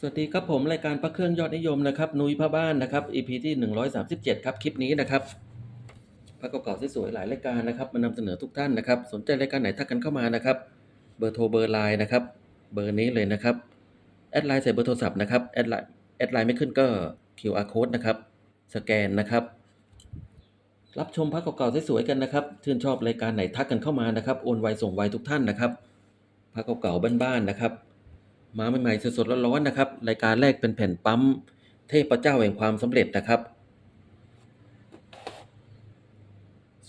สวัสดีครับผมรายการพระเครื่องยอดนิยมนะครับนุ้ยพระบ้านนะครับ EP ที่ 137 ครับคลิปนี้นะครับพระเก่าๆสวยๆหลายรายการนะครับมานำเสนอทุกท่านนะครับ สนใจรายการไหนทักกันเข้ามานะครับ เบอร์โทรเบอร์ไลน์นะครับ เบอร์นี้เลยนะครับแอดไลน์ใส่เบอร์โทรศัพท์นะครับแอดไลน์แอดไลน์ไม่ขึ้นก็ QR code นะครับสแกนนะครับ รับชมพระเก่าๆสวยๆกันนะครับชื่นชอบรายการไหนทักกันเข้ามานะครับโอนไวส่งไวทุกท่านนะครับพระเก่าๆบ้านๆนะครับ มาใหม่ๆสดๆร้อนๆนะครับ รายการแรกเป็นแผ่นปั๊ม เทพเจ้าแห่งความสำเร็จนะครับ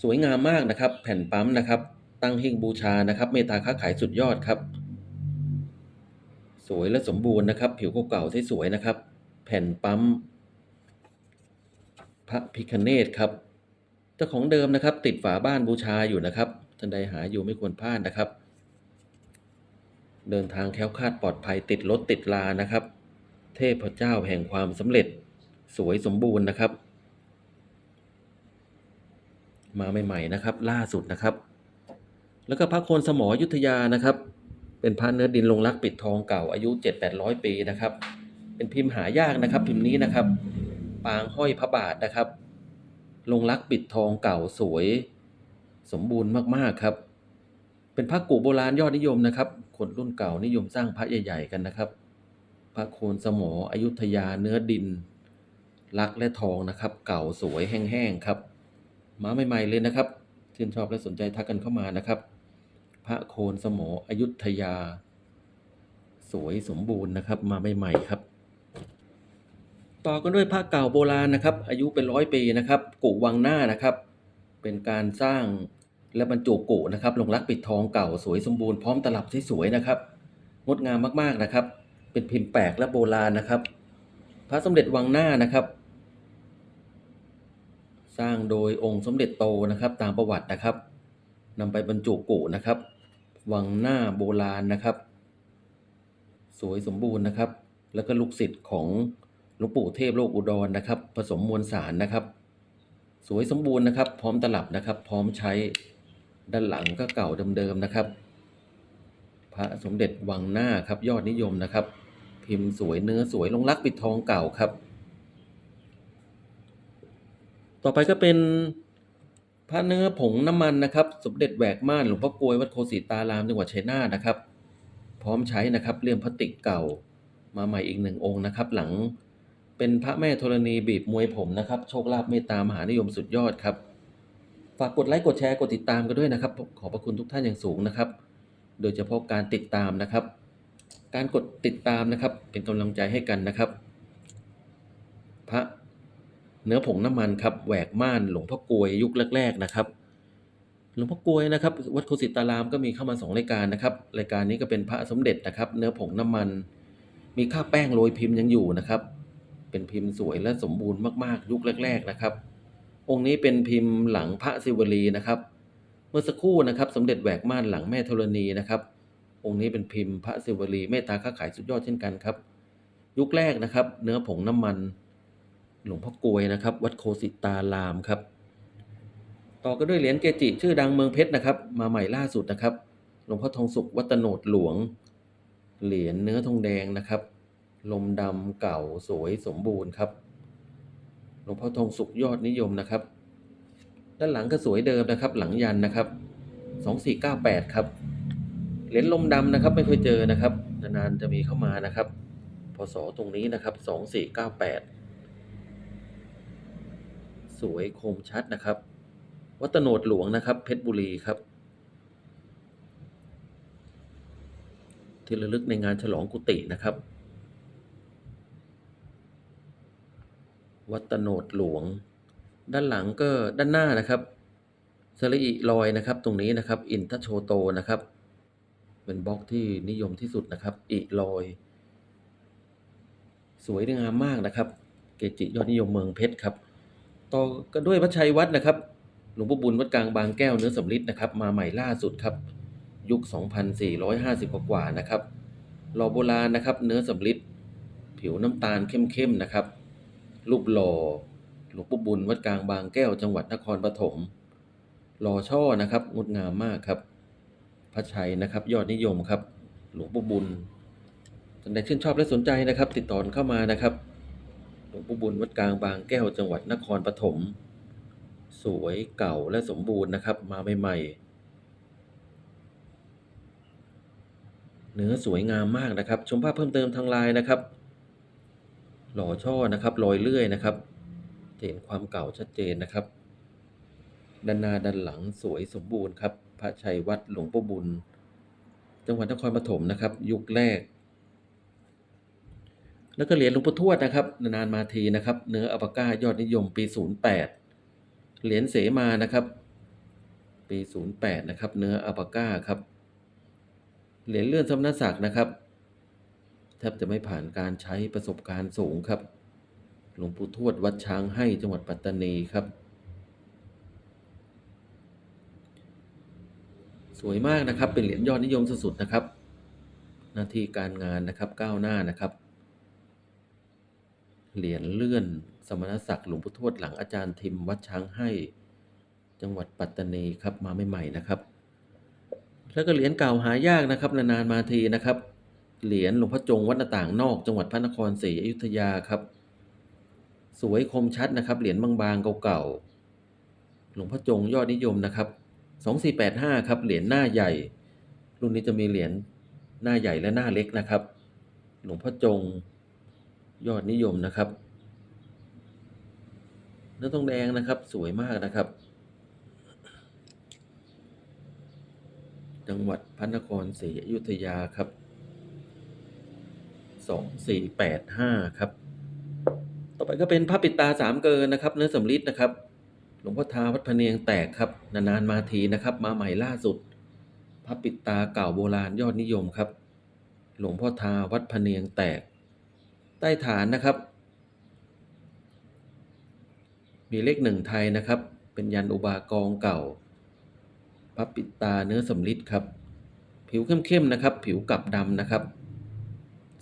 สวยงามมากนะครับ แผ่นปั๊มนะครับ ตั้งหิ้งบูชานะครับ เมตตาค้าขายสุดยอดครับ สวยและสมบูรณ์นะครับ ผิวเก่าๆสวยๆนะครับ แผ่นปั๊ม พระพิคเนตครับเจ้าของเดิมนะครับ ติดฝาบ้านบูชาอยู่นะครับท่านใดหาอยู่ไม่ควรพลาดนะครับ เดินทางแคล้วคลาดปลอดภัยติดรถติดลานะครับ เทพเจ้าแห่งความสำเร็จสวยสมบูรณ์นะครับ มาใหม่ๆนะครับ ล่าสุดนะครับ แล้วก็พระโคนสมอยุทธยานะครับ เป็นพระเนื้อดินลงรักปิดทองเก่าอายุ 7-800 ปีนะครับ เป็นพิมพ์หายากนะครับ พิมพ์นี้นะครับ ปางห้อยพระบาทนะครับ ลงรักปิดทองเก่าสวย สมบูรณ์มากๆครับ เป็นพระกูโบราณยอดนิยมนะครับ คนรุ่นเก่านิยมสร้างพระใหญ่ ๆ กันนะครับ พระโคนสมออยุธยาเนื้อดินรักและทองนะครับ เก่าสวยแห้งๆครับ มาใหม่ๆเลยนะครับชื่นชอบและสนใจทักกันเข้ามานะครับ พระโคนสมออยุธยา สวยสมบูรณ์นะครับ มาใหม่ๆครับ ต่อกันด้วยพระเก่าโบราณนะครับ อายุเป็นร้อยปีนะครับกุวังหน้านะครับ เป็นการสร้าง และบรรจุกุนะครับลงรักปิดทองเก่าสวยสมบูรณ์พร้อมตลับที่สวยนะครับ งดงามมากๆนะครับ เป็นพิมพ์แปลกและโบราณนะครับ พระสมเด็จวังหน้านะครับ สร้างโดยองค์สมเด็จโตนะครับ ตามประวัตินะครับนำไปบรรจุกุนะครับ วังหน้าโบราณนะครับ สวยสมบูรณ์นะครับ แล้วก็ลูกศิษย์ของหลวงปู่เทพโลกอุดรนะครับ ผสมมวลสารนะครับ สวยสมบูรณ์นะครับ พร้อมตลับนะครับ พร้อมใช้ ด้านหลังก็เก่าเดิมๆนะครับ พระสมเด็จวังหน้าครับยอดนิยมนะครับ พิมพ์สวยเนื้อสวยลงรักปิดทองเก่าครับ ต่อไปก็เป็นพระเนื้อผงน้ำมันนะครับ สมเด็จแหวกม่านหลวงพ่อกลวยวัดโคศิตารามจังหวัดชัยนาทนะครับ พร้อมใช้นะครับเลี่ยมพลาสติกเก่ามาใหม่อีกหนึ่งองค์นะครับ หลังเป็นพระแม่ธรณีบีบมวยผมนะครับ โชคลาภเมตตามหานิยมสุดยอดครับ ฝากกดไลค์กดแชร์กดติดตามกันด้วยนะครับ ขอบพระคุณทุกท่านอย่างสูงนะครับ โดยเฉพาะการติดตามนะครับ การกดติดตามนะครับ เป็นกำลังใจให้กันนะครับ พระเนื้อผงน้ำมันครับแหวกม่านหลวงพ่อกลวยยุคแรก ๆนะครับหลวงพ่อกลวยนะครับ วัดโคสิตารามก็มีเข้ามาสองรายการนะครับ รายการนี้ก็เป็นพระสมเด็จนะครับ เนื้อผงน้ำมัน มีค่าแป้งโรยพิมพ์ยังอยู่นะครับ เป็นพิมพ์สวยและสมบูรณ์มากๆ ยุคแรก ๆนะครับ องค์นี้เป็นพิมพ์หลังพระศิวลีนะครับ เมื่อสักครู่นะครับ สมเด็จแหวกม่านหลังแม่ธรณีนะครับ องค์นี้เป็นพิมพ์พระศิวลีเมตตาค้าขายสุดยอดเช่นกันครับ ยุคแรกนะครับ เนื้อผงน้ำมัน หลวงพ่อกลวยนะครับ วัดโคสิตารามครับ ต่อก็ด้วยเหรียญเกจิ ชื่อดังเมืองเพชรนะครับ มาใหม่ล่าสุดนะครับ หลวงพ่อทองสุขวัตโนดหลวง เหรียญเนื้อทองแดงนะครับ ลมดำเก่าสวยสมบูรณ์ครับ ลวงพ่อทองสุขยอดนิยมนะครับ ด้านหลังก็สวยเดิมนะครับ หลังยันนะครับสองสี่เก้าแปดครับเหรียญลมดำนะครับ ไม่เคยเจอนะครับ นานๆจะมีเข้ามานะครับพศตรงนี้นะครับสองสี่เก้าแปดสวยคมชัดนะครับ วัตโนดหลวงนะครับ เพชรบุรีครับที่ระลึกในงานฉลองกุฏินะครับ วัดตโนดหลวง ด้านหลังก็ด้านหน้านะครับสระอิลอยนะครับ ตรงนี้นะครับ อินทโชโตนะครับ เป็นบล็อกที่นิยมที่สุดนะครับ อิลอย สวยงามมากนะครับ เกจิยอดนิยมเมืองเพชรครับ ต่อกันด้วยวัดชัยวัดนะครับ หลวงพ่อบุญวัดกลางบางแก้วเนื้อสำริดนะครับ มาใหม่ล่าสุดครับ ยุค 2,450 กว่านะครับหล่อโบราณนะครับ เนื้อสำริดผิวน้ำตาลเข้มๆนะครับ รูปหล่อหลวงปู่บุญวัดกลางบางแก้วจังหวัดนครปฐมหล่อช่อนะครับงดงามมากครับ พระชัยนะครับ ยอดนิยมครับ หลวงปู่บุญสานใดชื่นชอบและสนใจนะครับ ติดต่อเข้ามานะครับ หลวงปู่บุญวัดกลางบางแก้วจังหวัดนครปฐมสวยเก่าและสมบูรณ์นะครับ มาใหม่ๆเนื้อสวยงามมากนะครับ ชมภาพเพิ่มเติมทางไลน์นะครับ หล่อช่อนะครับรอยเลื่อยนะครับจะเห็นความเก่าชัดเจนนะครับด้านหน้าด้านหลังสวยสมบูรณ์ครับ พระชัยวัดหลวงปู่บุญ จังหวัดนครปฐมนะครับ ยุคแรก แล้วก็เหรียญหลวงปู่ทวดนะครับ นานมาทีนะครับ เนื้ออัปปาก้ายอดนิยมปี 08 เหรียญเสมานะครับ ปี 08 นะครับ เนื้ออัปปาก้าครับ เหรียญเลื่อนสมณศักดิ์นะครับ แทบจะไม่ผ่านการใช้ประสบการณ์สูงครับ หลวงปู่ทวดวัดช้างให้จังหวัดปัตตานีครับ สวยมากนะครับเป็นเหรียญยอดนิยมสุดๆนะครับ หน้าที่การงานนะครับก้าวหน้านะครับ เหรียญเลื่อนสมณศักดิ์หลวงปู่ทวดหลังอาจารย์ทิมวัดช้างให้ จังหวัดปัตตานีครับมาใหม่ๆนะครับ แล้วก็เหรียญเก่าหายากนะครับนานๆมาทีนะครับ เหรียญหลวงพ่อจงวัดหน้าต่างนอกจังหวัดพระนครศรีอยุธยาครับ สวยคมชัดนะครับ เหรียญบางๆเก่าๆหลวงพ่อจงยอดนิยมนะครับ2485ครับเหรียญหน้าใหญ่ รุ่นนี้จะมีเหรียญหน้าใหญ่และหน้าเล็กนะครับ หลวงพ่อจงยอดนิยมนะครับเนื้อทองแดงนะครับสวยมากนะครับ จังหวัดพระนครศรีอยุธยาครับ สองสี่แปดห้าครับ ต่อไปก็เป็นพระปิดตาสามเกินนะครับ เนื้อสำริดนะครับ หลวงพ่อทาวัดพะเนียงแตกครับ นานๆมาทีนะครับ มาใหม่ล่าสุดพระปิดตาเก่าโบราณยอดนิยมครับ หลวงพ่อทาวัดพะเนียงแตก ใต้ฐานนะครับ มีเลขหนึ่งไทยนะครับ เป็นยันอุบากองเก่าพระปิดตาเนื้อสำริดครับ ผิวเข้มๆนะครับ ผิวกลับดำนะครับ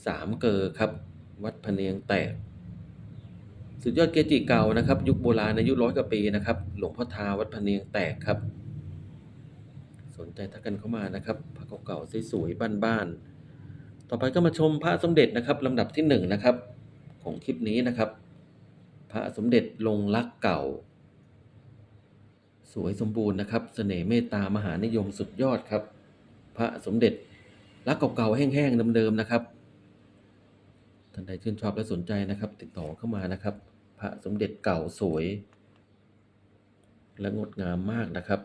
สามเกอครับ วัดพเนียงแตก สุดยอดเกจิเก่านะครับ ยุคโบราณอายุร้อยกว่าปีนะครับ หลวงพ่อทาวัดพเนียงแตกครับ สนใจทักกันเข้ามานะครับพระเก่าๆสวยๆบ้านๆต่อไปก็มาชมพระสมเด็จนะครับลำดับที่หนึ่งนะครับ ของคลิปนี้นะครับ พระสมเด็จลงรักเก่า สวยสมบูรณ์นะครับเสน่ห์เมตตามหานิยมสุดยอดครับ พระสมเด็จรักเก่าๆแห้งๆเดิมๆนะครับ ท่านใดชื่นชอบและสนใจนะครับ ติดต่อเข้ามานะครับ พระสมเด็จเก่าสวย และงดงามมากนะครับ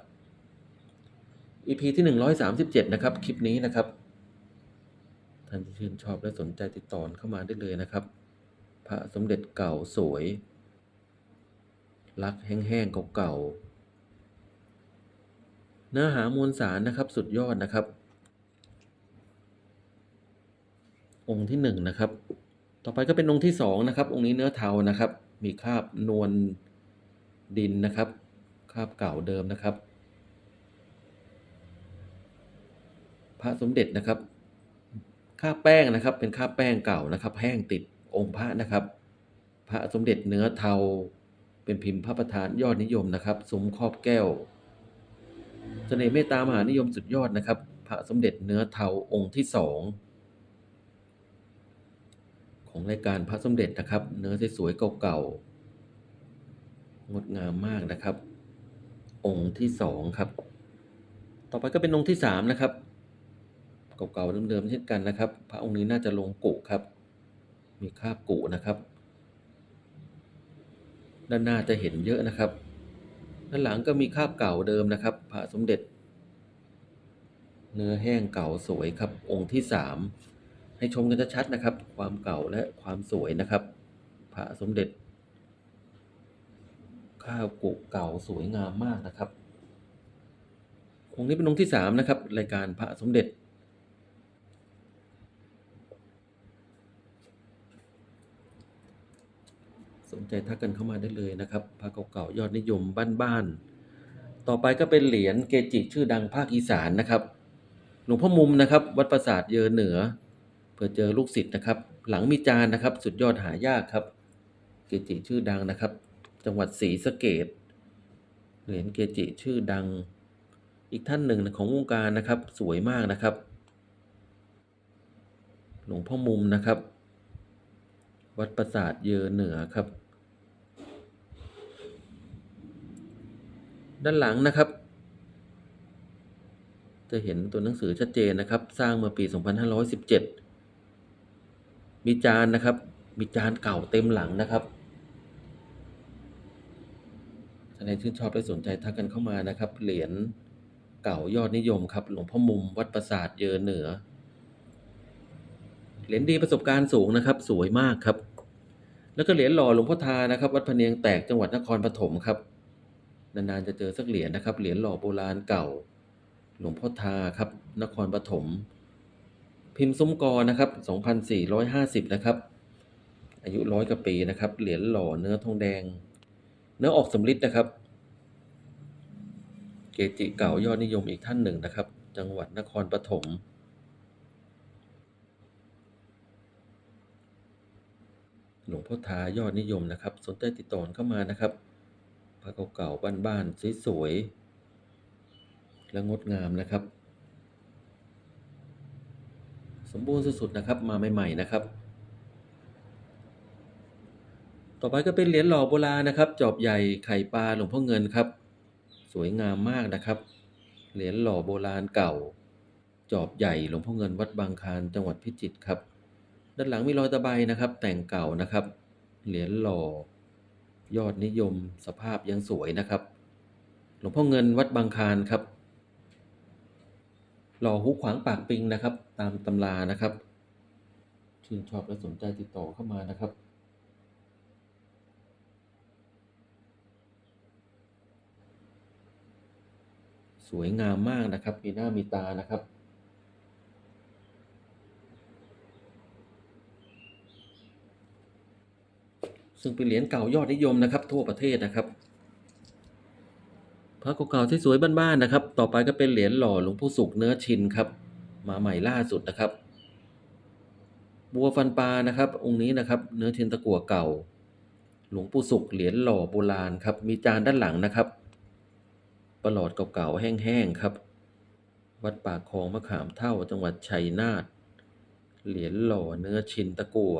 EP ที่ 137 นะครับ คลิปนี้นะครับ ท่านที่ชื่นชอบและสนใจติดต่อเข้ามาได้เลยนะครับ พระสมเด็จเก่าสวย รักแห้งๆเก่าๆเนื้อหามวลสารนะครับสุดยอดนะครับ องค์ที่หนึ่งนะครับ ต่อไปก็เป็นองค์ที่สองนะครับ องค์นี้เนื้อเทานะครับ มีคราบนวลดินนะครับ คราบเก่าเดิมนะครับ พระสมเด็จนะครับคราบแป้งนะครับ เป็นคราบแป้งเก่านะครับ แห้งติดองค์พระนะครับ พระสมเด็จเนื้อเทา เป็นพิมพ์พระประธานยอดนิยมนะครับซุ้มครอบแก้วเสน่ห์เมตตามหานิยมสุดยอดนะครับ พระสมเด็จเนื้อเทาองค์ที่สอง ของรายการพระสมเด็จนะครับ เนื้อสวยๆเก่าๆงดงามมากนะครับ องค์ที่สองครับ ต่อไปก็เป็นองค์ที่สามนะครับเก่าๆเดิมๆเช่นกันนะครับ พระองค์นี้น่าจะลงกุครับ มีคาบกุนะครับ ด้านหน้าจะเห็นเยอะนะครับ ด้านหลังก็มีคาบเก่าเดิมนะครับ พระสมเด็จ เนื้อแห้งเก่าสวยครับ องค์ที่สาม ให้ชมกันชัดๆนะครับ ความเก่าและความสวยนะครับพระสมเด็จ ข้าวกุเก่าสวยงามมากนะครับองค์นี้เป็นองค์ที่สามนะครับ รายการพระสมเด็จ สนใจทักกันเข้ามาได้เลยนะครับพระเก่าๆยอดนิยมบ้านๆต่อไปก็เป็นเหรียญเกจิชื่อดังภาคอีสานนะครับหลวงพ่อมุมนะครับ วัดปราสาทเยอเหนือ เพื่อเจอลูกศิษย์นะครับ หลังมีจานนะครับ สุดยอดหายากครับ เกจิชื่อดังนะครับ จังหวัดศรีสะเกดเหรียญเกจิชื่อดัง อีกท่านหนึ่งของวงการนะครับ สวยมากนะครับ หลวงพ่อมุมนะครับ วัดปราสาทเยอเหนือครับ ด้านหลังนะครับจะเห็นตัวหนังสือชัดเจนนะครับ สร้างเมื่อปี 2517 มีจานนะครับ มีจานเก่าเต็มหลังนะครับท่านใดชื่นชอบและสนใจทักกันเข้ามานะครับ เหรียญเก่ายอดนิยมครับ หลวงพ่อมุมวัดปราสาทเยอเหนือ เหรียญดีประสบการณ์สูงนะครับ สวยมากครับ แล้วก็เหรียญหล่อหลวงพ่อทานะครับ วัดพะเนียงแตกจังหวัดนครปฐมครับ นานๆจะเจอสักเหรียญนะครับ เหรียญหล่อโบราณเก่า หลวงพ่อทาครับ นครปฐม พิมพ์ซุ้มกอนะครับ 2,450 นะครับ อายุร้อยกว่าปีนะครับ เหรียญหล่อเนื้อทองแดง เนื้อออกสำริดนะครับ เกจิเก่ายอดนิยมอีกท่านหนึ่งนะครับ จังหวัดนครปฐมหลวงพ่อทายอดนิยมนะครับ สนใจติดต่อเข้ามานะครับพระเก่าๆบ้านๆสวยๆและงดงามนะครับ สมบูรณ์สุดๆนะครับ มาใหม่ๆนะครับ ต่อไปก็เป็นเหรียญหล่อโบราณนะครับ จอบใหญ่ไข่ปลาหลวงพ่อเงินครับ สวยงามมากนะครับ เหรียญหล่อโบราณเก่า จอบใหญ่หลวงพ่อเงินวัดบางคานจังหวัดพิจิตรครับ ด้านหลังมีรอยตะไบนะครับ แต่งเก่านะครับ เหรียญหล่อยอดนิยมสภาพยังสวยนะครับ หลวงพ่อเงินวัดบางคานครับ หล่อหูขวางปากปิงนะครับ ตามตำรานะครับชื่นชอบและสนใจติดต่อเข้ามานะครับ สวยงามมากนะครับ มีหน้ามีตานะครับซึ่งเป็นเหรียญเก่ายอดนิยมนะครับ ทั่วประเทศนะครับ พระเก่าๆที่สวยบ้านๆนะครับ ต่อไปก็เป็นเหรียญหล่อหลวงพ่อสุขเนื้อชินครับ มาใหม่ล่าสุดนะครับ บัวฟันปลานะครับ องค์นี้นะครับ เนื้อเทียนตะกั่วเก่า หลวงปู่สุขเหรียญหล่อโบราณครับ มีจานด้านหลังนะครับ ประหลอดเก่าๆแห้งๆครับ วัดปากคลองมะขามเท่าจังหวัดชัยนาท เหรียญหล่อเนื้อชินตะกั่ว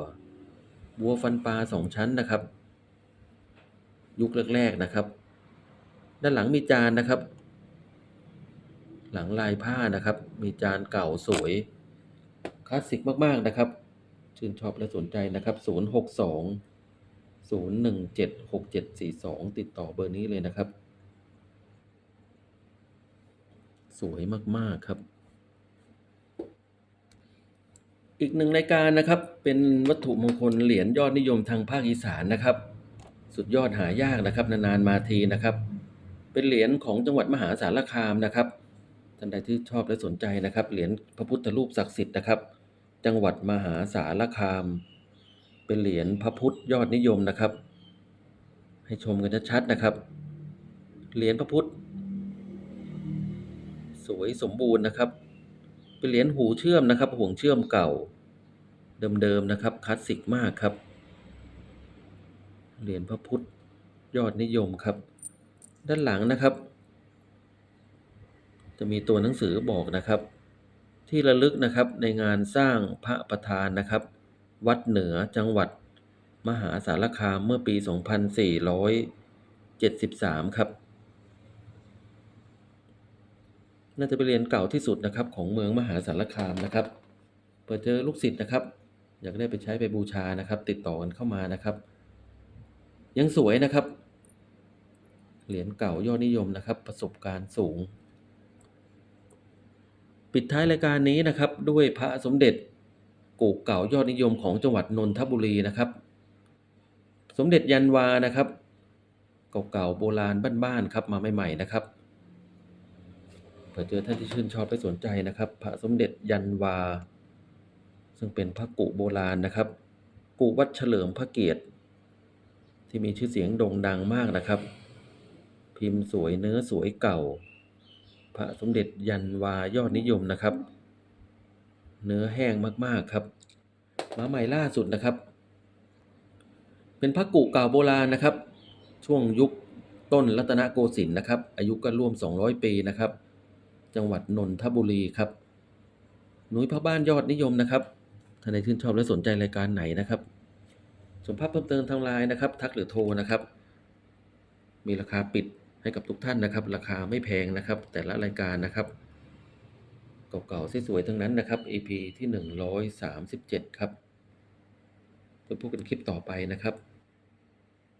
บัวฟันปลาสองชั้นนะครับ ยุคแรกๆนะครับ ด้านหลังมีจานนะครับ หลังลายผ้านะครับ มีจานเก่าสวยคลาสสิกมาก ๆ นะครับ ชื่นชอบและสนใจนะครับ 062 017 6742 ติดต่อเบอร์นี้เลยนะครับ สวยมาก ๆ ครับ อีกหนึ่งรายการนะครับ เป็นวัตถุมงคลเหรียญยอดนิยมทางภาคอีสานนะครับ สุดยอดหายากนะครับ นาน ๆ มาทีนะครับ เป็นเหรียญของจังหวัดมหาสารคามนะครับท่านใดที่ชอบและสนใจนะครับ เหรียญพระพุทธรูปศักดิ์สิทธิ์นะครับ จังหวัดมหาสารคาม เป็นเหรียญพระพุทธยอดนิยมนะครับ ให้ชมกันชัดๆนะครับ เหรียญพระพุทธ สวยสมบูรณ์นะครับ เป็นเหรียญหูเชื่อมนะครับ ห่วงเชื่อมเก่า เดิมๆนะครับคลาสสิกมากครับ เหรียญพระพุทธยอดนิยมครับ ด้านหลังนะครับ จะมีตัวหนังสือบอกนะครับ ที่ระลึกนะครับในงานสร้างพระประธานนะครับ วัดเหนือจังหวัดมหาสารคามเมื่อปี 2473 ครับ น่าจะเป็นเรียญเก่าที่สุดนะครับของเมืองมหาสารคามนะครับ เปิดเจอลูกศิษย์นะครับ อยากได้ไปใช้ไปบูชานะครับ ติดต่อกันเข้ามานะครับ ยังสวยนะครับ เหรียญเก่ายอดนิยมนะครับ ประสบการณ์สูง ปิดท้ายรายการนี้นะครับ ด้วยพระสมเด็จกู่เก่ายอดนิยมของจังหวัดนนทบุรีนะครับ สมเด็จยันวานะครับ เก่าๆโบราณบ้านๆครับมาใหม่ๆนะครับเผื่อเจอท่านที่ชื่นชอบไปสนใจนะครับ พระสมเด็จยันวา ซึ่งเป็นพระกุโบราณนะครับ กุวัดเฉลิมพระเกียรติ ที่มีชื่อเสียงโด่งดังมากนะครับ พิมพ์สวยเนื้อสวยเก่า พระสมเด็จยันวายอดนิยมนะครับ เนื้อแห้งมากๆครับ มาใหม่ล่าสุดนะครับ เป็นพระกุเก่าโบราณนะครับ ช่วงยุคต้นรัตนโกสินทร์นะครับ อายุก็ร่วม 200 ปีนะครับ จังหวัดนนทบุรีครับหนุยพระบ้านยอดนิยมนะครับท่านใดชื่นชอบและสนใจรายการไหนนะครับสมภาพเพิ่มเติมทางไลน์นะครับ ทักหรือโทรนะครับ มีราคาปิด ให้กับทุกท่านนะครับ ราคาไม่แพงนะครับ แต่ละรายการนะครับ เก่าๆสวยๆทั้งนั้นนะครับ EP ที่ 137 ครับเพื่อพบกันคลิปต่อไปนะครับ